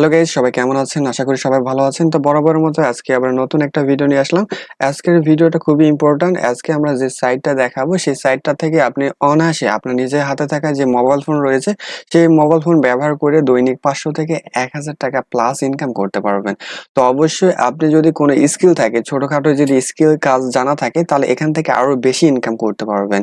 Hello guys সবাই কেমন আছেন? আশা করি সবাই ভালো আছেন। তো বরাবরের মতো আজকে আবার নতুন একটা ভিডিও নিয়ে আসলাম। আজকের ভিডিওটা খুবই ইম্পর্ট্যান্ট আজকে আমরা যে সাইটটা দেখাবো, সেই সাইটটা থেকে আপনি অনায়াসে আপনার নিজের হাতে থাকা যে মোবাইল ফোন রয়েছে, সেই মোবাইল ফোন ব্যবহার করে দৈনিক পাঁচশো থেকে এক হাজার টাকা প্লাস ইনকাম করতে পারবেন। তো অবশ্যই আপনি যদি কোনো স্কিল থাকে, ছোটোখাটো যদি স্কিল কাজ জানা থাকে, তাহলে এখান থেকে আরও বেশি ইনকাম করতে পারবেন।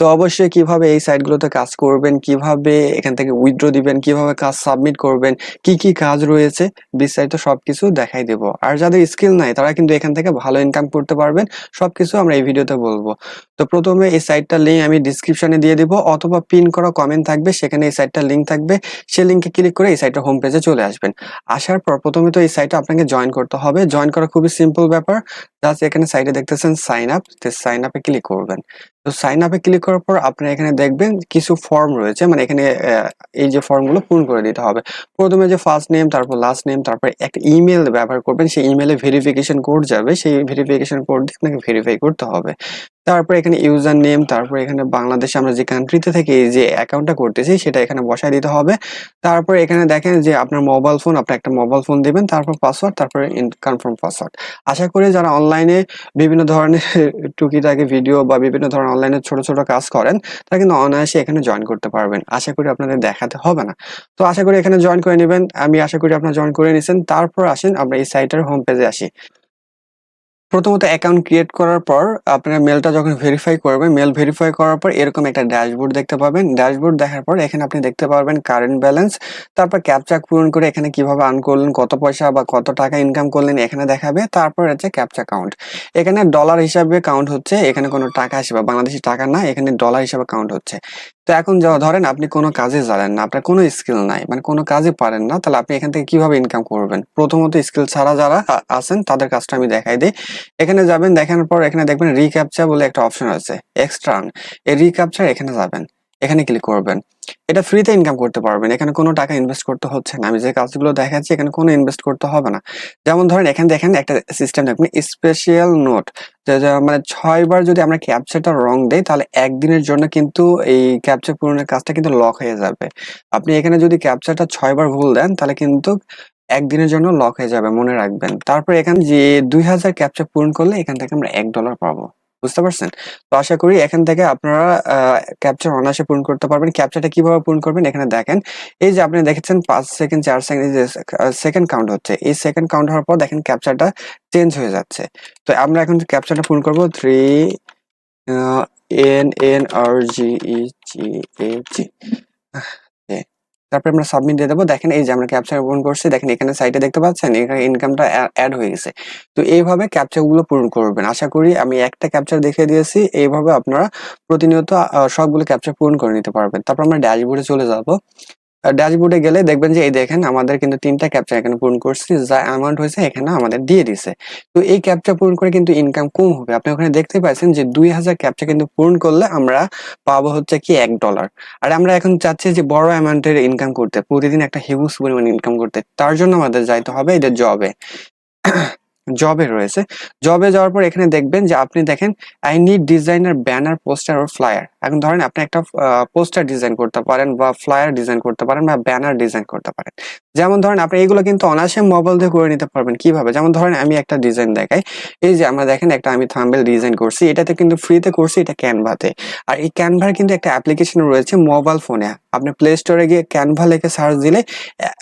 তো অবশ্যই কীভাবে এই সাইটগুলোতে কাজ করবেন, কীভাবে এখান থেকে উইথড্র দিবেন, কীভাবে কাজ সাবমিট করবেন, কি কি কাজ রয়েছে, বিস্তারিত সবকিছু দেখাই দেব। আর যাদের স্কিল নাই, তারা কিন্তু এখান থেকে ভালো ইনকাম করতে পারবেন, সবকিছু আমরা এই ভিডিওতে বলব। তো প্রথমে এই সাইটটার লিঙ্ক আমি ডিসক্রিপশনে দিয়ে দিব, অথবা পিন করা কমেন্ট থাকবে, সেখানে এই সাইটটার লিঙ্ক থাকবে, সেই লিঙ্কে ক্লিক করে এই সাইটের হোম পেজে চলে আসবেন। আসার পর প্রথমে তো এই সাইটে আপনাকে জয়েন করতে হবে। জয়েন করা খুবই সিম্পল ব্যাপার। জাস্ট এখানে সাইডে দেখতেছেন সাইন আপ সাইন আপে ক্লিক করবেন। তো সাইন আপে ক্লিক করার পর আপনি এখানে দেখবেন কিছু ফর্ম রয়েছে মানে এখানে এই যে ফর্মগুলো পূরণ করে দিতে হবে। প্রথমে যে ফার্স্ট নেম তারপর লাস্ট নেম তারপর একটা ইমেল ব্যবহার করবেন, সেই ইমেলে ভেরিফিকেশন কোড যাবে, সেই ভেরিফিকেশন কোড দিয়ে আপনাকে ভেরিফাই করতে হবে। তারপর এখানে ইউজার নেম তারপর এখানে বাংলাদেশে আমরা যে কান্ট্রিতে থেকে যে অ্যাকাউন্টটা করতেছি, সেটা এখানে বসায় দিতে হবে। তারপর এখানে দেখেন যে আপনার মোবাইল ফোন আপনি একটা মোবাইল ফোন দিবেন, তারপর পাসওয়ার্ড তারপর কনফার্ম পাসওয়ার্ড আশা করি যারা অনলাইনে বিভিন্ন ধরনের টুকিটাকি ভিডিও বা বিভিন্ন ধরনের অনলাইনে ছোট ছোট কাজ করেন, তারা কিন্তু অনায়াসে এখানে জয়েন করতে পারবেন। আশা করি আপনাদের দেখাতে হবে না। তো আশা করি এখানে জয়েন করে নেবেন। আমি আশা করি আপনারা জয়েন করে নিছেন। তারপর আসেন, আমরা এই সাইটের হোম পেজে আসি। প্রথমত অ্যাকাউন্ট ক্রিয়েট করার পর আপনার মেলটা যখন ভেরিফাই করবেন মেল ভেরিফাই করার পর এরকম একটা ড্যাশবোর্ড দেখতে পাবেন। ড্যাশবোর্ড দেখার পর এখানে আপনি দেখতে পারবেন কারেন্ট ব্যালেন্স তারপর ক্যাপচাক পূরণ করে এখানে কীভাবে আর্ন করলেন, কত পয়সা বা কত টাকা ইনকাম করলেন এখানে দেখাবে। তারপর হচ্ছে ক্যাপচা কাউন্ট এখানে ডলার হিসাবে কাউন্ট হচ্ছে, এখানে কোনো টাকা হিসাবে, বাংলাদেশি টাকা না, এখানে ডলার হিসাবে কাউন্ট হচ্ছে। তো এখন ধরেন আপনি কোনো কাজে জানেন না, আপনার কোনো স্কিল নাই মানে কোনো কাজে পারেন না, তাহলে আপনি এখান থেকে কীভাবে ইনকাম করবেন? প্রথমত স্কিল ছাড়া যারা আছেন, তাদের কাজটা আমি দেখাই দিই। এখানে যাবেন, দেখানোর পর এখানে দেখবেন রিক্যাপচার বলে একটা অপশন আছে এক্সট্রা এই রিক্যাপচার এখানে যাবেন। এখানে ক্লিক করবেন। এটা ফ্রিতে ইনকাম করতে পারবেন। এখানে কোনো টাকা ইনভেস্ট করতে হচ্ছে না। আমি যে কাজগুলো দেখাচ্ছি, এখানে কোনো ইনভেস্ট করতে হবে না। যেমন ধরেন, এখানে দেখেন একটা সিস্টেম দেখবেন স্পেশাল নোট মানে ছয়বার যদি আমরা ক্যাপচারটা রং দেই, তাহলে একদিনের জন্য কিন্তু এই ক্যাপচার পূরণের কাজটা কিন্তু লক হয়ে যাবে। আপনি এখানে যদি ক্যাপচারটা ছয়বার ভুল দেন, তাহলে কিন্তু একদিনের জন্য লক হয়ে যাবে, মনে রাখবেন। তারপর এখানে যে দুই হাজার ক্যাপচার পূরণ করলে, এখান থেকে আমরা এক ডলার পাবো। বুঝতে পারছেন? তো আশা করি এখান থেকে আপনারা ক্যাপচার অনায়াসে পূরণ করতে পারবেন। ক্যাপচারটা কীভাবে পূরণ করবেন এখানে দেখেন। এই যে আপনি দেখেছেন পাঁচ সেকেন্ড চার সেকেন্ড সেকেন্ড কাউন্ট হচ্ছে। এই সেকেন্ড কাউন্ট হওয়ার পর দেখেন ক্যাপচারটা চেঞ্জ হয়ে যাচ্ছে। তো আমরা এখন ক্যাপচারটা পূরণ করব। Three N N R G E G A G তারপরে আমরা সাবমিট দিয়ে দেবো। দেখেন এই যে আমরা ক্যাপচার পূরণ করছি, দেখেন এখানে সাইটে দেখতে পাচ্ছেন, এখানে ইনকামটা অ্যাড হয়ে গেছে। তো এইভাবে ক্যাপচারগুলো পূরণ করবেন। আশা করি আমি একটা ক্যাপচার দেখে দিয়েছি, এইভাবে আপনারা প্রতিনিয়ত সবগুলো ক্যাপচার পূরণ করে নিতে পারবেন। তারপর আমরা ড্যাশবোর্ডে চলে যাব। ড্যাশবোর্ডে গেলে দেখবেন যে, এই দেখেন আমাদের কিন্তু তিনটা ক্যাপচার এখানে পূরণ করছি, যা অ্যামাউন্ট হয়েছে এখানে আমাদের দিয়ে দিছে। তো এই ক্যাপচার পূরণ করে কিন্তু ইনকাম কম হবে। আপনি ওখানে দেখতে পাচ্ছেন যে, দুই হাজার ক্যাপচার কিন্তু পূরণ করলে আমরা পাবো হচ্ছে কি এক ডলার আর আমরা এখন চাচ্ছি যে, বড় অ্যামাউন্টের ইনকাম করতে, প্রতিদিন একটা হিউজ পরিমাণ ইনকাম করতে। তার জন্য আমাদের যাইতে হবে এদের জবে জবে রয়েছে। জবে যাওয়ার পর এখানে দেখবেন যে আপনি দেখেন I need designer banner poster O flyer এখন ধরেন আপনি একটা পোস্টার ডিজাইন করতে পারেন বা ফ্লায়ার ডিজাইন করতে পারেন বা ব্যানার ডিজাইন করতে পারেন। যেমন ধরেন আপনি এগুলো কিন্তু অনায়াসে মোবাইল দিয়ে করে নিতে পারবেন। কীভাবে? যেমন ধরেন আমি একটা ডিজাইন দেখাই। এই যে আমরা দেখেন একটা আমি থাম্বেল ডিজাইন করছি। এটাতে কিন্তু ফ্রিতে করছি এটা ক্যানভাতে আর এই ক্যানভার কিন্তু একটা অ্যাপ্লিকেশন রয়েছে মোবাইল ফোনে আপনি প্লে স্টোরে গিয়ে ক্যানভা লিখে সার্চ দিলে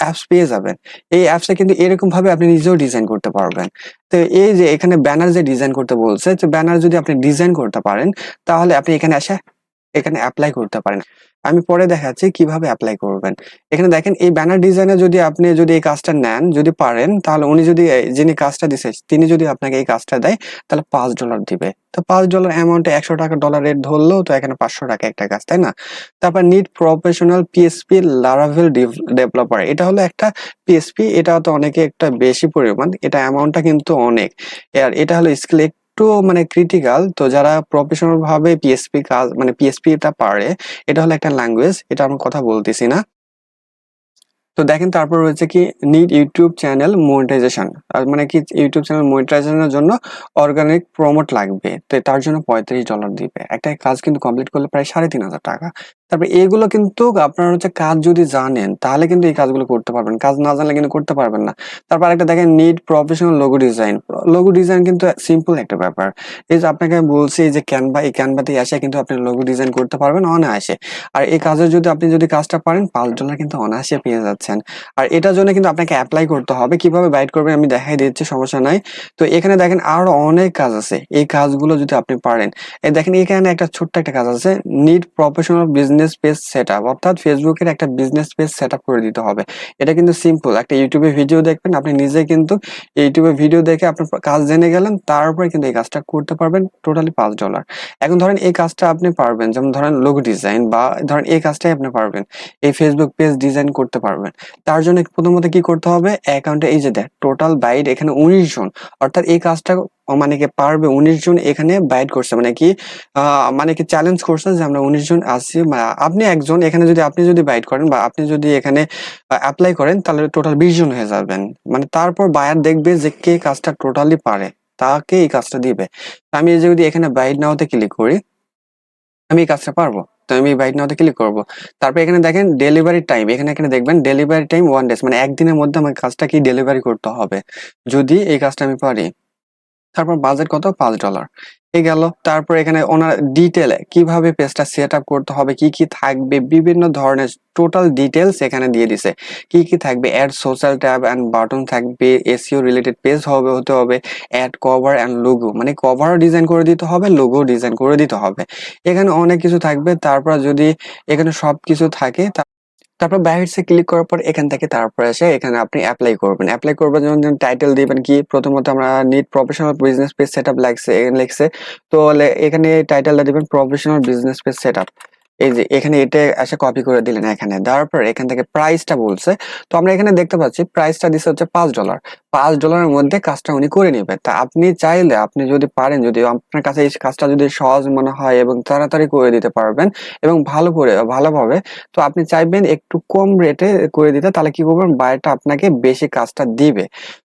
অ্যাপস পেয়ে যাবেন। এই অ্যাপসে কিন্তু এরকম ভাবে আপনি নিজেও ডিজাইন করতে পারবেন। তো এই যে এখানে ব্যানার যে ডিজাইন করতে বলছে যে ব্যানার যদি আপনি ডিজাইন করতে পারেন, তাহলে আপনি এখানে এসে এখানে অ্যাপ্লাই করতে পারেন। আমি পরে দেখাচ্ছি কীভাবে অ্যাপ্লাই করবেন। এখানে দেখেন, এই ব্যানার ডিজাইনে যদি আপনি যদি এই কাজটা নেন, যদি পারেন, তাহলে উনি যদি যিনি কাজটা দিছে, তিনি যদি আপনাকে এই কাজটা দেয়, তাহলে পাঁচ ডলার দিবে। তো পাঁচ ডলার অ্যামাউন্টে একশো টাকা ডলার রেট ধরলেও তো এখানে পাঁচশো টাকা একটা কাজ, তাই না? তারপর need professional PSP Laravel developer এটা হলো একটা পিএসপি এটা তো অনেকে একটা বেশি পরিমাণ, এটা অ্যামাউন্টটা কিন্তু অনেক। আর এটা হলো স্কিল একটু মানে ক্রিটিক্যাল তো যারা প্রফেশনাল ভাবে পিএসপি কাজ মানে পিএসপি টা পারে, এটা হলো একটা ল্যাঙ্গুয়েজ এটা আমি কথা বলতেছি না। তো দেখেন তারপর রয়েছে কি নিড ইউটিউব চ্যানেল মনিটাইজেশন মানে কি ইউটিউব চ্যানেল মনিটাইজেশনের জন্য অর্গানিক প্রমোট লাগবে, তো তার জন্য পঁয়ত্রিশ ডলার দিবে। একটা কাজ কিন্তু কমপ্লিট করলে প্রায় সাড়ে তিন হাজার টাকা। তারপরে এগুলো কিন্তু আপনার হচ্ছে কাজ যদি জানেন, তাহলে কিন্তু এই কাজগুলো করতে পারবেন। কাজ না জানলে কিন্তু করতে পারবেন না। তারপর একটা দেখেন need professional logo design. Logo design কিন্তু সিম্পল একটা ব্যাপার। এই যে আপনাকে আমি বলছি যে ক্যানভা এই Canva তে এসে কিন্তু আপনি লোগো ডিজাইন করতে পারবেন অনায়াসে। আর এই কাজের যদি আপনি যদি কাজটা পারেন $5 কিন্তু অনায়াসে পেয়ে যাচ্ছেন। আর এটার জন্য কিন্তু আপনাকে অ্যাপ্লাই করতে হবে। কীভাবে বাইট করবেন আমি দেখাই দিচ্ছি, সমস্যা নাই। তো এখানে দেখেন আরও অনেক কাজ আছে। এই কাজগুলো যদি আপনি পারেন। এই দেখেন এখানে একটা ছোট্ট একটা কাজ আছে। Need professional business page setup অর্থাৎ Facebook এর একটা বিজনেস পেজ সেট আপ করে দিতে হবে। এটা কিন্তু সিম্পল। একটা এ ভিডিও দেখবেন, আপনি নিজে কিন্তু এ ভিডিও দেখে আপনার কাজ জেনে গেলেন তারপরে কিন্তু এই কাজটা করতে পারবেন টোটালি পাঁচ ডলার এখন ধরেন এই কাজটা আপনি পারবেন, যেমন ধরেন লোগো ডিজাইন বা ধরেন এই কাজটাই আপনি পারবেন। এই ফেসবুক পেজ ডিজাইন করতে পারবেন। তার জন্য প্রথমত কি করতে হবে অ্যাকাউন্টে এই যে দেখ টোটাল বাইড এখানে ১৯ জন, অর্থাৎ এই কাজটা মানে কি পারবে ১৯ জন এখানে বাইট করছে মানে কি মানে কি চ্যালেঞ্জ করছে যে আমরা ১৯ জন আছি আপনি একজন এখানে যদি আপনি যদি বাইট করেন বা আপনি যদি এখানে অ্যাপ্লাই করেন তাহলে টোটাল ২০ জন হয়ে যাবেন। মানে তারপর বায়ার দেখবে যে কে কাজটা টোটালি পারে। তাকে এই কাজটা দিবে। আমি যদি এখানে বাইট নাওতে ক্লিক করি আমি এই কাজটা পারব। তো আমি বাইট নাওতে ক্লিক করব তারপর এখানে দেখেন ডেলিভারি টাইম এখানে, এখানে দেখবেন ডেলিভারি টাইম ওয়ান ডেজ মানে একদিনের মধ্যে আমার কাজটা কি ডেলিভারি করতে হবে। যদি এই কাজটা আমি পারি। তারপর বাজেট কত পাঁচ ডলার এই গেল। তারপর এখানে ওনার ডিটেইলে কীভাবে পেজটা সেট আপ করতে হবে, কি, কি থাকবে বিভিন্ন ধরনের টোটাল ডিটেলস এখানে দিয়ে দিছে। কি, কি থাকবে add social tab and button থাকবে, এসিও রিলেটেড পেজ হবে হতে হবে, এড কভার অ্যান্ড লোগো মানে কভারও ডিজাইন করে দিতে হবে, লোগোও ডিজাইন করে দিতে হবে। এখানে অনেক কিছু থাকবে। তারপর যদি এখানে সবকিছু থাকে তা তারপর বাইরে ক্লিক করার পর এখান থেকে তারপর এসে এখানে আপনি অ্যাপ্লাই করবেন। অ্যাপ্লাই করবার জন্য টাইটেল দিবেন কি, প্রথমত আমরা need professional business page setup লাগছে এখানে লিখছে। তো এখানে টাইটেলটা দিবেন প্রফেশনাল বিজনেস পেজ সেটআপ। এই যে এখানে এটা এসে কপি করে দিলেন এখানে। দেওয়ার পর এখান থেকে প্রাইসটা বলছে। তো আমরা এখানে দেখতে পাচ্ছি প্রাইসটা দিচ্ছে হচ্ছে $5 $5 এর মধ্যে কাজটা উনি করে নিবে। তা আপনি চাইলে আপনি যদি পারেন, যদি আপনার কাছে এই কাজটা যদি সহজ মনে হয় এবং তাড়াতাড়ি করে দিতে পারবেন এবং ভালো করে, ভালোভাবে, তো আপনি চাইবেন একটু কম রেটে করে দিতে, তাহলে কি করবেন বায়ারটা আপনাকে বেশি কাজটা দিবে।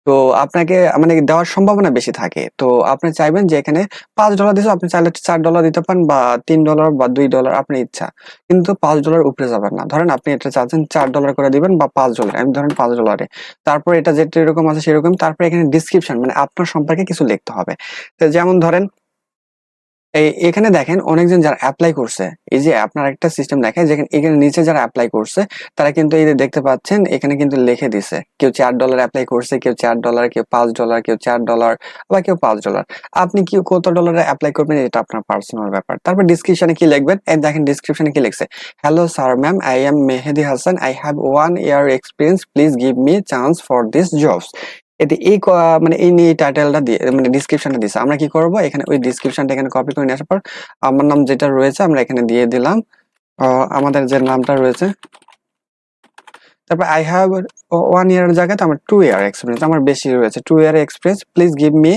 তো আপনাকে মানে দেওয়ার সম্ভাবনা বেশি থাকে। তো আপনি চাইবেন যে এখানে পাঁচ ডলার দিচ্ছে আপনি চাইলে চার ডলার দিতে পারেন বা তিন ডলার বা দুই ডলার আপনার ইচ্ছা। কিন্তু পাঁচ ডলার উপরে যাবেন না। ধরেন আপনি এটা চাচ্ছেন চার ডলার করে দিবেন বা পাঁচ ডলার আমি ধরেন $5 এ। তারপর এটা যেটা এরকম আছে সেরকম, তারপর এখানে ডিসক্রিপশন মানে আপনার সম্পর্কে কিছু লিখতে হবে। তো যেমন ধরেন এই এখানে দেখেন অনেকজন যারা অ্যাপ্লাই করছে, এই যে আপনার একটা সিস্টেম দেখায় যেখানে এখানে নিচে যারা অ্যাপ্লাই করছে তারা কিন্তু এই দেখতে পাচ্ছেন এখানে কিন্তু লিখে দিছে। কেউ $4 এপ্লাই করছে, কেউ $4, কেউ $5, কেউ $4 আবার কেউ $5 আপনি কি কত ডলারে অ্যাপ্লাই করবেন এটা আপনার পার্সোনাল ব্যাপার। তারপর ডেসক্রিপশনে কি লিখবেন? এই দেখেন ডেসক্রিপশনে কি লিখছে? Hello sir ma'am I am Mehedi Hasan. I have 1 year experience. Please give me chance for this jobs. এতে এই মানে এই নিয়ে টাইটেলটা দিয়ে মানে ডেসক্রিপশনটা দিছে। আমরা কি করব? এখানে ওই ডেসক্রিপশনটা এখানে কপি করে নিয়ে আসার পর আমার নাম যেটা রয়েছে আমরা এখানে দিয়ে দিলাম। আমাদের যে নামটা রয়েছে, তারপর I have 1 ইয়ার এর জায়গাতে আমার 2 ইয়ার এক্সপেরিয়েন্স আমার বেশি রয়েছে। Two year experience please give me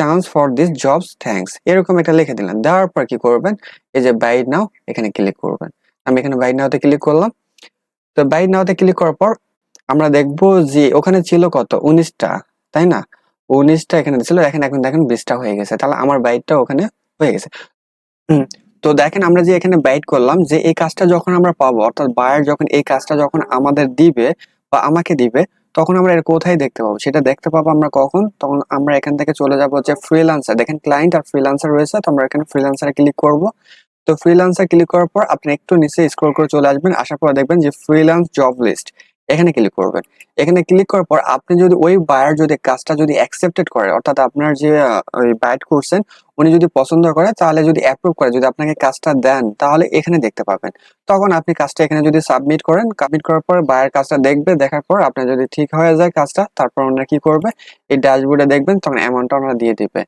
chance for this jobs thanks. এরকম একটা লিখে দিলাম দেওয়ার পর কি করবেন? এই যে বাই নাও এখানে ক্লিক করবেন। আমি এখানে বাই নাও তে ক্লিক করলাম। তো বাই নাওতে ক্লিক করার পর আমরা দেখব যে ওখানে ছিল কত? উনিশটা, তাই না? উনিশটা এখানে ছিল, এখন এখন দেখেন 20 টা হয়ে গেছে। তাহলে আমার বাইটটা ওখানে হয়ে গেছে। তো দেখেন আমরা যে এখানে বাইট করলাম যে এই কাজটা যখন আমরা পাবো, অর্থাৎ বায়ার যখন এই কাজটা যখন আমাদের দিবে বা আমাকে দিবে, তখন আমরা এর কোথায় দেখতে পাবো? সেটা দেখতে পাবো আমরা কখন? তখন আমরা এখান থেকে চলে যাব যে ফ্রিল্যান্সার দেখেন ক্লায়েন্ট আর ফ্রিল্যান্সার রয়েছে, তো আমরা এখানে ফ্রিল্যান্সারে ক্লিক করব। তো ফ্রিল্যান্সার ক্লিক করার পর আপনি একটু নিচে স্ক্রল করে চলে আসবেন। আসার পর দেখবেন যে ফ্রিল্যান্স জব লিস্ট এখানে ক্লিক করবেন। এখানে ক্লিক করার পর আপনি যদি ওই বায়ার যদি কাজটা যদি অ্যাকসেপ্টেড করে অর্থাৎ আপনার যে বাইট করছেন উনি যদি পছন্দ করে তাহলে যদি অ্যাপ্রুভ করে যদি আপনাকে কাজটা দেন তাহলে এখানে দেখতে পাবেন। তখন আপনি কাজটা এখানে যদি সাবমিট করেন, সাবমিট করার পর বায়ার কাজটা দেখবে, দেখার পর আপনার যদি ঠিক হয়ে যায় কাজটা তারপর ওনারা কি করবে? এই ড্যাশবোর্ডে দেখবেন তখন অ্যামাউন্টটা ওনারা দিয়ে দিবে।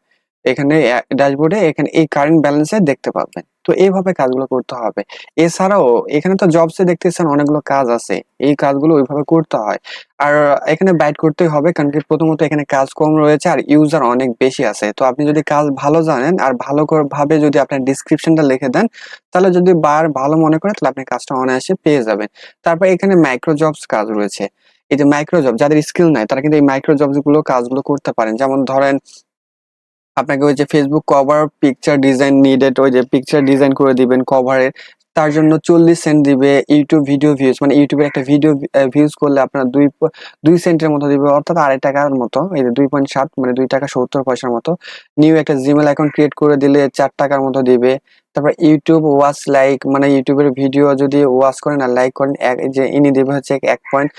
এখানে ড্যাশবোর্ডে এখানে এই কারেন্ট ব্যালেন্সে দেখতে পাবেন। তো এইভাবে কাজগুলো করতে হবে। এছাড়াও এখানে তো জবসে দেখতেছেন অনেকগুলো কাজ আছে। এই কাজগুলো ওইভাবে করতে হয়। আর এখানে বাইট করতেই হবে কারণ কি প্রথমত এখানে কাজ কম রয়েছে আর ইউজার অনেক বেশি আছে। তো আপনি যদি কাজ ভালো জানেন আর ভালো ভাবে যদি আপনার ডেসক্রিপশনটা লিখে দেন, তাহলে যদি বার ভালো মনে করে তাহলে আপনি কাজটা অনায়াসে পেয়ে যাবেন। তারপর এখানে মাইক্রো জবস কাজ রয়েছে। এই যে মাইক্রো জব যাদের স্কিল নাই, তারা কিন্তু এই মাইক্রো জবসগুলো কাজগুলো করতে পারেন। যেমন ধরেন আপনাকে ওই যে Facebook cover picture design needed ওই যে পিকচার ডিজাইন করে দিবেন কভারের তার জন্য 40 সেন্ট দিবে ইউটিউব ভিডিও ভিউজ মানে ইউটিউবের একটা ভিডিও ভিউজ করলে আপনার দুই দুই সেন্টের মতো দিবে, অর্থাৎ আড়াই টাকার মতো, এই যে দুই পয়েন্ট সাত মানে দুই টাকা সত্তর পয়সার মতো। নিউ একটা জিমেল অ্যাকাউন্ট ক্রিয়েট করে দিলে চার টাকার মতো দিবে। তারপর ইউটিউব ওয়াচ লাইক মানে ইউটিউবের ভিডিও যদি ওয়াচ করেন আর লাইক করেন যে ইনি দেবে হচ্ছে এক পয়েন্ট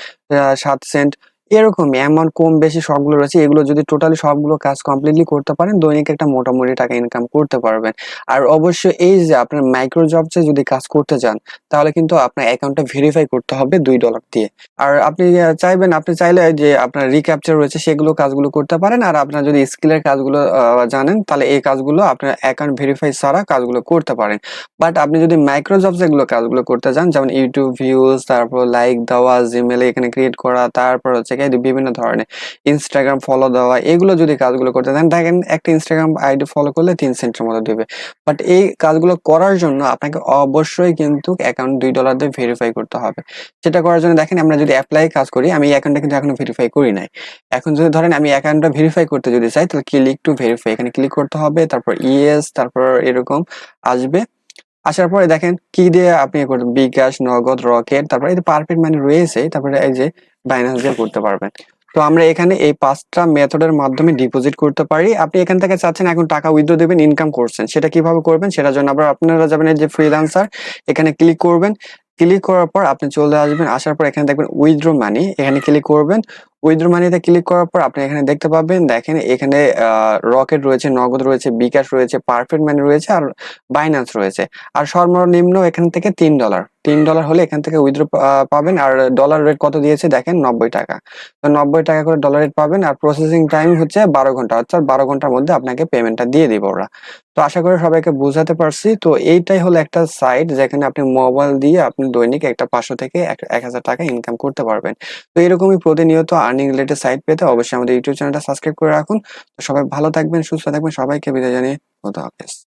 সাত সেন্ট এরকমই, এমন কম বেশি সবগুলো রয়েছে, এগুলো যদি টোটালি সবগুলো কাজ কমপ্লিটলি করতে পারেন, দৈনিক একটা মোটামুটি টাকা ইনকাম করতে পারবেন। আর অবশ্যই এই যে আপনার মাইক্রো জবসে যদি কাজ করতে চান, তাহলে কিন্তু আপনার অ্যাকাউন্টটা ভেরিফাই করতে হবে দুই ডলার দিয়ে। আর আপনি চাইবেন, আপনি চাইলে যে আপনার রিক্যাপচার রয়েছে, সেগুলো কাজগুলো করতে পারেন। আর আপনার যদি স্কিলের কাজগুলো জানেন, তাহলে এই কাজগুলো আপনার অ্যাকাউন্ট ভেরিফাই ছাড়া কাজগুলো করতে পারেন। বাট আপনি যদি মাইক্রো জবস এগুলো কাজগুলো করতে চান, যেমন ইউটিউব ভিউজ তারপর লাইক দেওয়া জিমেলে এখানে ক্রিয়েট করা, তারপর হচ্ছে কি বিভিন্ন ধরনের ইনস্টাগ্রাম ফলো দেওয়া, এগুলো যদি কাজগুলো করতে চান, দেখেন একটা ইনস্টাগ্রাম আইডি ফলো করলে তিন সেন্টের মতো দেবে। বাট এই কাজগুলো করার জন্য আপনাকে অবশ্যই কিন্তু অ্যাকাউন্ট দুই ডলার দিয়ে ভেরিফাই করতে হবে। সেটা করার জন্য দেখেন আমরা যদি অ্যাপ্লাই কাজ করি, আমি অ্যাকাউন্টটা কিন্তু এখনও ভেরিফাই করি নাই। এখন যদি ধরেন আমি অ্যাকাউন্টটা ভেরিফাই করতে যদি চাই, তাহলে ক্লিক টু ভেরিফাই এখানে ক্লিক করতে হবে, তারপর ইএস তারপর এরকম আসবে। আসার পরে দেখেন কি দিয়ে আপনি করবেন? বিকাশ, নগদ, রকেট, তারপরে এই পারফেক্ট মানে রয়েছে, তারপরে এই যে বাইন্যান্স দিয়ে করতে পারবেন। তো আমরা এখানে এই পাঁচটা মেথডের মাধ্যমে ডিপোজিট করতে পারি। আপনি এখান থেকে চাচ্ছেন এখন টাকা উইথড্র দেবেন ইনকাম করছেন। সেটা কীভাবে করবেন? সেটার জন্য আবার আপনারা যাবেন যে ফ্রিলান্সার এখানে ক্লিক করবেন। ক্লিক করার পর আপনি চলে আসবেন। আসার পর এখানে দেখবেন উইথড্র মানি এখানে ক্লিক করবেন। উইথড্র মানিতে ক্লিক করার পর আপনি এখানে দেখতে পাবেন, দেখেন এখানে রকেট রয়েছে, নগদ রয়েছে, বিকাশ রয়েছে, পারফেক্ট মানি রয়েছে আর বাইন্যান্স রয়েছে। আর সর্বনিম্ন এখান থেকে তিন ডলার তিন ডলার হলে এখান থেকে উইথড্র পাবেন আর ডলার রেট কত দিয়েছে দেখেন নব্বই টাকা। তো নব্বই টাকা করে ডলার রেট পাবেন আর প্রসেসিং টাইম হচ্ছে বারো ঘণ্টা। অর্থাৎ বারো ঘণ্টার মধ্যে আপনাকে পেমেন্টটা দিয়ে দিব ওরা। তো আশা করি সবাইকে বোঝাতে পারছি। তো এইটাই হলো একটা সাইট যেখানে আপনি মোবাইল দিয়ে আপনি দৈনিক একটা পাঁচশো থেকে এক- হাজার টাকা ইনকাম করতে পারবেন। তো এরকমই প্রতিনিয়ত আর্নিং রিলেটেড সাইট পেতে অবশ্যই আমাদের ইউটিউব চ্যানেলটা সাবস্ক্রাইব করে রাখুন। তো সবাই ভালো থাকবেন, সুস্থ থাকবেন, সবাইকে বিদায় জানিয়ে খোদা হাফেজ।